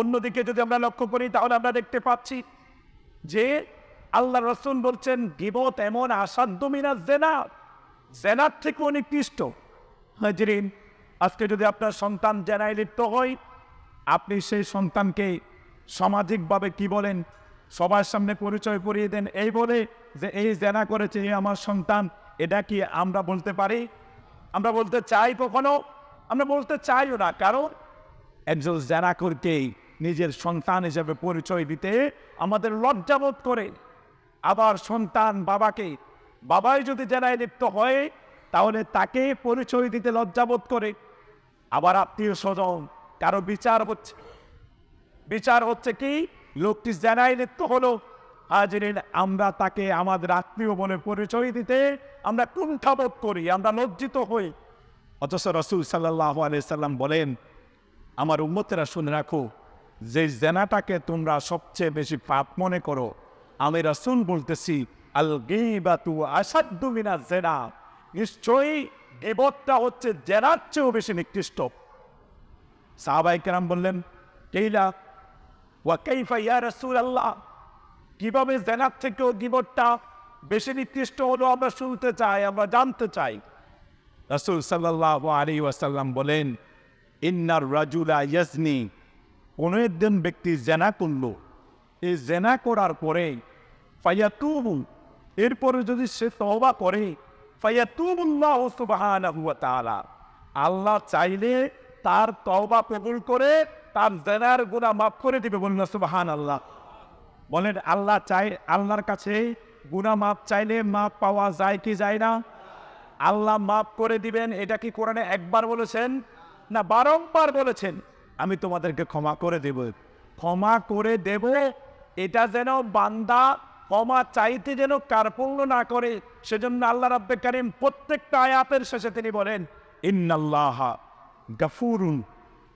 অন্যদিকে যদি আমরা লক্ষ্য করি, তাহলে আমরা দেখতে পাচ্ছি যে আল্লাহ রসুন বলছেন, গিবত এমন আসাধ্য মিনাজ জেনা, জেনার থেকে নিকৃষ্ট। হাজরিন, আজকে যদি আপনার সন্তান জেনায় লিপ্ত হয়, আপনি সেই সন্তানকে সামাজিকভাবে কি বলেন? সবার সামনে পরিচয় করিয়ে দেন, এই বলে যে, এই জেনা করেছে এ আমার সন্তান, এটা কি আমরা বলতে পারি? আমরা বলতে চাই কখনো? আমরা বলতে চাইও না, কারণ একজন জেনা করতে নিজের সন্তান হিসেবে পরিচয় দিতে আমাদের লজ্জাবোধ করে। আবার সন্তান বাবাকে, বাবাই যদি জেনায় লিপ্ত হয়, তাহলে তাকে পরিচয় দিতে লজ্জাবোধ করে। আবার আত্মীয় স্বজন কারও বিচার হচ্ছে। বিচার হচ্ছে কি? লোকটি জেনায় লিপ্ত হলো। হাজিরিন, আমরা তাকে আমাদের আত্মীয় বলে পরিচয় দিতে আমরা কুণ্ঠাবোধ করি, আমরা লজ্জিত হই। অথচ রসুল সাল্লাহ আলাইসাল্লাম বলেন, আমার উম্মতেরা শুনে রাখো যে জেনাটাকে তোমরা সবচেয়ে বেশি পাপ মনে করো, আমি রসুল বলতেছি আল গিবাতু আসাদ্দু মিনা জেনা। নিশ্চয়ই গিবতটা হচ্ছে জেনার চেয়েও বেশি নিকৃষ্ট। সাহাবাই কেরাম বললেন, কেইলা? ওয়া কাইফা ইয়া রাসূল আল্লাহ কীভাবে জেনার থেকেও গিবতটা বেশি নিকৃষ্ট হলো আমরা শুনতে চাই, আমরা জানতে চাই। রাসূল সাল্লাল্লাহু আলাইহি ওয়াসাল্লাম বলেন, ইন্নার রাজুলা ইয়াজনি কোনো একজন ব্যক্তি জেনা করল। এই জেনা করার পরে ফায়াতুবু এরপরে যদি সে তওবা করে ফায়াতুবুল্লাহ সুবহানাহু ওয়া তাআলা। আল্লাহ চাইলে তার তওবা কবুল করে তার জেনার গুনাহ মাফ করে দিবে বলুন সুবহান আল্লাহ বলেন, আল্লাহ চাই, আল্লাহর কাছে গুনাহ মাফ চাইলে মাফ পাওয়া যায় কি যায় না? আল্লাহ মাফ করে দিবেন, এটা কি কোরআনে একবার বলেছেন না বারংবার বলেছেন? আমি তোমাদেরকে ক্ষমা করে দেব। ক্ষমা করে দেব, এটা যেন বান্দা ক্ষমা চাইতে যেন কার্পণ্য না করে, সেজন্য আল্লাহ রাব্বে কারিম প্রত্যেকটা আয়াতের শেষে তিনি বলেন, ইন্নাল্লাহ গাফুরুন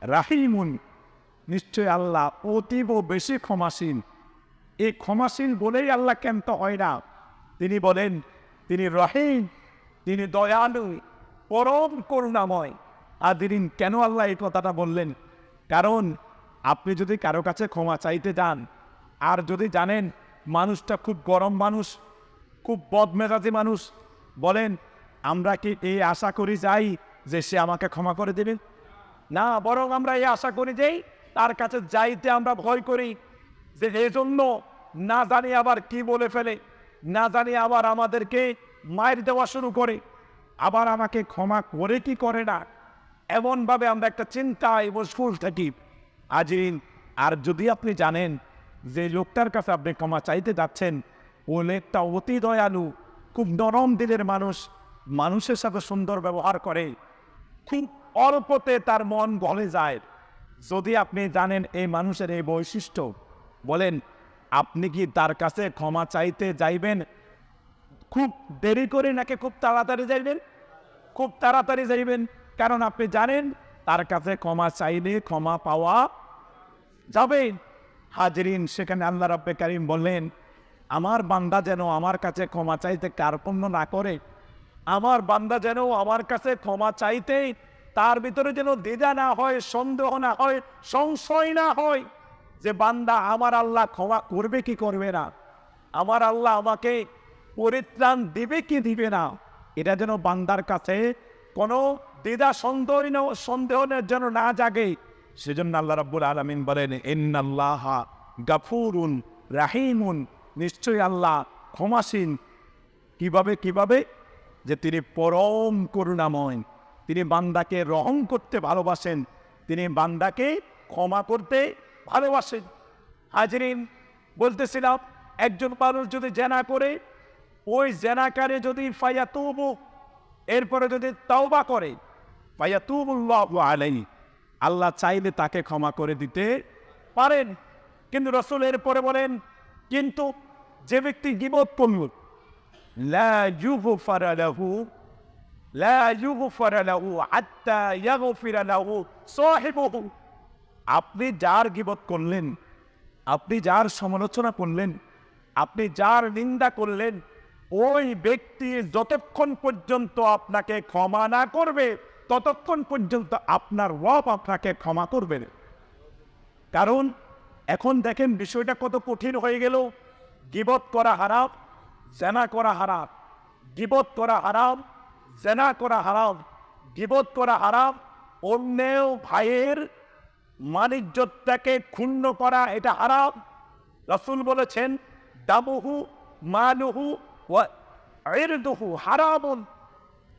রাহিমুন। নিশ্চয় আল্লাহ অতীব বেশি ক্ষমাসীন এই ক্ষমাসীন বলেই আল্লাহ কেন্ত হয় না। তিনি বলেন, তিনি রহিম, তিনি দয়ালু, পরম করুণাময়। আদিন কেন আল্লাহ এই কথাটা বললেন? কারণ আপনি যদি কারও কাছে ক্ষমা চাইতে যান, আর যদি জানেন মানুষটা খুব গরম মানুষ, খুব বদমেজাজি মানুষ, বলেন, আমরা কি এই আশা করি যাই যে সে আমাকে ক্ষমা করে দেবে? না, বরং আমরা এই আশা করি যেই তার কাছে যাইতে আমরা ভয় করি যে এই জন্য না জানি আবার কি বলে ফেলে, না জানি আবার আমাদেরকে মায়ের দেওয়া শুরু করে, আবার আমাকে ক্ষমা করে কি করে না? এমনভাবে আমরা একটা চিন্তায় মশগুল থাকি আজিন আর যদি আপনি জানেন যে লোকটার কাছে আপনি ক্ষমা চাইতে যাচ্ছেন ও লোকটা অতি দয়ালু, খুব নরম দিলের মানুষ মানুষের সাথে সুন্দর ব্যবহার করে, খুব অল্পতে তার মন গলে যায়। যদি আপনি জানেন এই মানুষের এই বৈশিষ্ট্য, বলেন, আপনি কি তার কাছে ক্ষমা চাইতে যাইবেন? খুব দেরি করে নাকি খুব তাড়াতাড়ি যাইবেন? খুব তাড়াতাড়ি যাইবেন? কারণ আপনি জানেন, তার কাছে ক্ষমা চাইলে ক্ষমা পাওয়া যাবে হাজরিন, সেখানে আল্লাহ রব্বে কারিম বললেন, আমার বান্দা যেন আমার কাছে ক্ষমা চাইতে কার্পণ্য না করে, আমার বান্দা যেন আমার কাছে ক্ষমা চাইতে তার ভিতরে যেন দ্বিধা না হয়, সন্দেহ না হয়, সংশয় না হয় যে, বান্দা আমার আল্লাহ ক্ষমা করবে কি করবে না? আমার আল্লাহ আমাকে পরিত্রাণ দিবে কি দিবে না? এটা যেন বান্দার কাছে কোনো দ্বিধা সন্দেহ সন্দেহের যেন না জাগে, সেজন্য আল্লাহ রাব্বুল আলমিন বলেন, ইন্নাল্লাহ গাফুরুন রাহিমুন। নিশ্চয়ই আল্লাহ ক্ষমাসীন। কীভাবে কীভাবে? যে তিনি পরম করুণাময়, তিনি বান্দাকে রহম করতে ভালোবাসেন, তিনি বান্দাকে ক্ষমা করতে ভালোবাসেন। হাজরিন, বলতেছিলাম, একজন মানুষ যদি জেনা করে, ওই জেনাকারে যদি ফাইয়া তবু এরপরে যদি তাওবা করে ফাইয়া তুবুল্লাহ আলাই আল্লাহ চাইলে তাকে ক্ষমা করে দিতে পারেন। কিন্তু রসুল এরপরে বলেন, কিন্তু যে ব্যক্তি গিবত করল আপনি যার গিবত করলেন, আপনি যার সমালোচনা করলেন, আপনি যার নিন্দা করলেন, ওই ব্যক্তি যতক্ষণ পর্যন্ত আপনাকে ক্ষমা না করবে ততক্ষণ পর্যন্ত আপনার রব আপনাকে ক্ষমা করবে। কারণ এখন দেখেন বিষয়টা কত কঠিন হয়ে গেল। গিবত করা হারাম, জেনা করা হারাম। গিবত করা হারাম, জেনা করা হারাম। গিবত করা হারাম অন্যেও ভাইয়ের মানিজ্যতাকে ক্ষুণ্ণ করা এটা হারাম। রসুল বলেছেন, দামুহু, মালুহু হারামুন।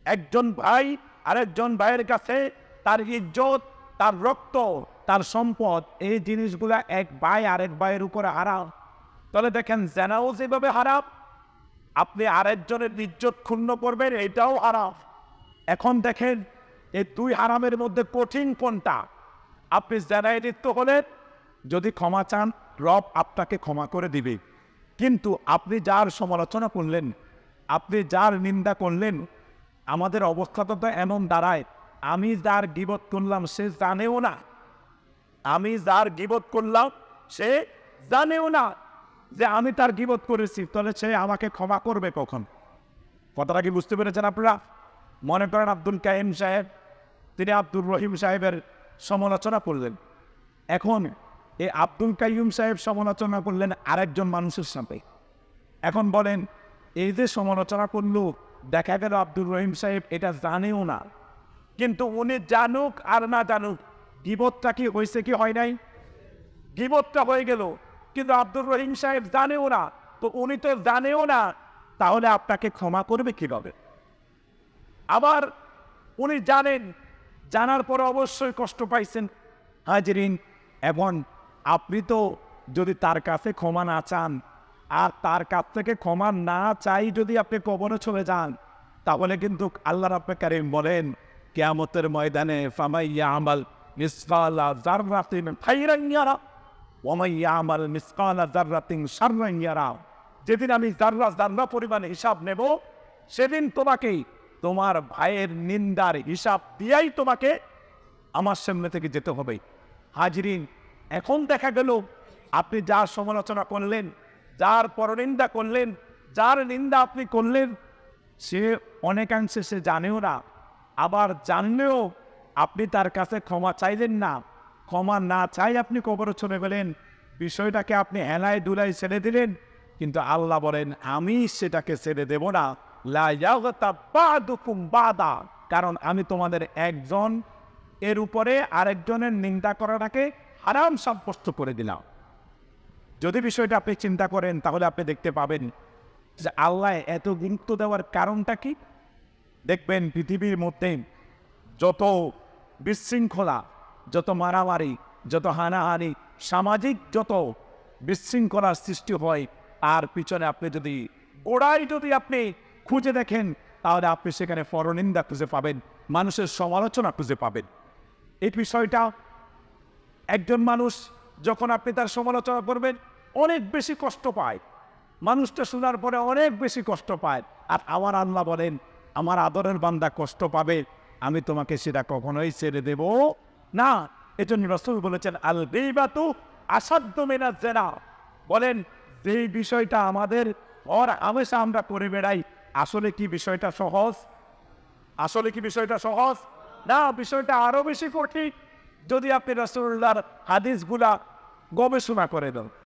একজন ভাই আরেকজন ভাইয়ের কাছে তার ইজ্জত, তার রক্ত, তার সম্পদ, এই জিনিসগুলা এক ভাই আরেক ভাইয়ের উপরে হারাম। তাহলে দেখেন জেনাও যেভাবে হারাম, আপনি আরেকজনের ইজ্জত ক্ষুণ্ণ করবেন, এটাও হারাম। এখন দেখেন এই দুই হারামের মধ্যে কঠিন কোনটা? আপনি জেনায় হলেন, যদি ক্ষমা চান, রব আপনাকে ক্ষমা করে দিবে। কিন্তু আপনি যার সমালোচনা করলেন, আপনি যার নিন্দা করলেন আমাদের অবস্থাটা তো এমন দাঁড়ায়, আমি যার গিবত করলাম সে জানেও না। আমি যার গিবত করলাম সে জানেও না যে আমি তার গিবত করেছি, তাহলে সে আমাকে ক্ষমা করবে কখন? কথাটা কি বুঝতে পেরেছেন আপনারা? মনে করেন আব্দুল কাইম সাহেব, তিনি আব্দুর রহিম সাহেবের সমালোচনা করলেন। এখন এই আব্দুল কাইম সাহেব সমালোচনা করলেন আরেকজন মানুষের সাথে। এখন বলেন, এই যে সমালোচনা করল দেখা গেল আব্দুর রহিম সাহেব, এটা জানেও না। কিন্তু উনি জানুক আর না জানুক, গিবতটা কি হয়েছে কি হয় নাই? গিবতটা হয়ে গেল, কিন্তু আব্দুর রহিম সাহেব জানেও না। তো উনি তো জানেও না, তাহলে আপনাকে ক্ষমা করবে কীভাবে? আবার উনি জানেন, জানার পর অবশ্যই কষ্ট পাইছেন। হাজিরিন এখন আপনি তো যদি তার কাছে ক্ষমা না চান আর তার কাছ থেকে ক্ষমা না চাই যদি আপনি কবরে চলে যান, তাহলে কিন্তু আল্লাহ রাব্বে কারিম বলেন, কেয়ামতের ময়দানে ফামাইয়া আমাল মিসকালা জাররাতিন খাইরান ইয়ারা ওয়ামাইয়া আমাল মিসকালা জাররাতিন শাররান ইয়ারা। যেদিন আমি জাররা জাররা পরিমাণ হিসাব নেব, সেদিন তোমাকেই তোমার ভাইয়ের নিন্দার হিসাব দিয়াই তোমাকে আমার সামনে থেকে যেতে হবে। হাজরিন, এখন দেখা গেল আপনি যা সমালোচনা করলেন যার পরনিন্দা করলেন, যার নিন্দা আপনি করলেন, সে অনেকাংশে সে জানেও না। আবার জানলেও আপনি তার কাছে ক্ষমা চাইলেন না। ক্ষমা না চাই আপনি কবরে চলে গেলেন। বিষয়টাকে আপনি হেলায় দুলাই ছেড়ে দিলেন। কিন্তু আল্লাহ বলেন, আমি সেটাকে ছেড়ে দেব না। বাদা। কারণ আমি তোমাদের একজন, এর উপরে আরেকজনের নিন্দা করাটাকে হারাম সাব্যস্ত করে দিলাম। যদি বিষয়টা আপনি চিন্তা করেন, তাহলে আপনি দেখতে পাবেন যে আল্লাহ এত গুরুত্ব দেওয়ার কারণটা কি? দেখবেন পৃথিবীর মধ্যে যত বিশৃঙ্খলা, যত মারামারি, যত হানাহানি, সামাজিক যত বিশৃঙ্খলার সৃষ্টি হয় আর পিছনে আপনি যদি গোড়ায় যদি আপনি খুঁজে দেখেন, তাহলে আপনি সেখানে পরনিন্দা খুঁজে পাবেন, মানুষের সমালোচনা খুঁজে পাবেন। এই বিষয়টা একজন মানুষ যখন আপনি তার সমালোচনা করবেন, অনেক বেশি কষ্ট পায়। মানুষটা শোনার পরে অনেক বেশি কষ্ট পায়। আর আমার আল্লাহ বলেন, আমার আদরের বান্দা কষ্ট পাবে, আমি তোমাকে সেটা কখনোই ছেড়ে দেব না। এজন্য রসুল বলেছেন আল বেইবাতু আসাধ্য মেনা জেনা। বলেন, যেই বিষয়টা আমাদের ওর হামেশা আমরা করে বেড়াই, আসলে কি বিষয়টা সহজ? আসলে কি বিষয়টা সহজ? না, বিষয়টা আরও বেশি কঠিন। যদি আপনি রসুল্লাহর হাদিসগুলা গবেষণা করে দেন